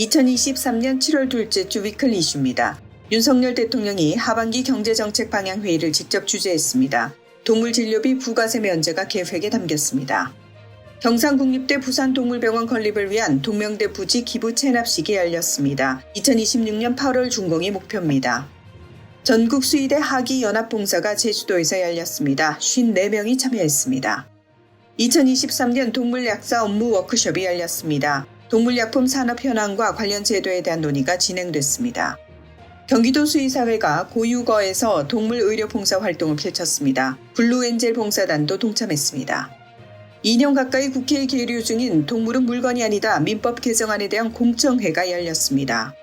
2023년 7월 둘째 주 위클리 이슈입니다. 윤석열 대통령이 하반기 경제정책 방향 회의를 직접 주재했습니다. 동물 진료비 부가세 면제가 계획에 담겼습니다. 경상국립대 부산동물병원 건립을 위한 동명대 부지 기부 체납식이 열렸습니다. 2026년 8월 준공이 목표입니다. 전국 수의대 하기 연합봉사가 제주도에서 열렸습니다. 54명이 참여했습니다. 2023년 동물약사 업무 워크숍이 열렸습니다. 동물약품 산업 현황과 관련 제도에 대한 논의가 진행됐습니다. 경기도 수의사회가 고유거에서 동물 의료 봉사 활동을 펼쳤습니다. 블루엔젤 봉사단도 동참했습니다. 2년 가까이 국회에 계류 중인 동물은 물건이 아니다 민법 개정안에 대한 공청회가 열렸습니다.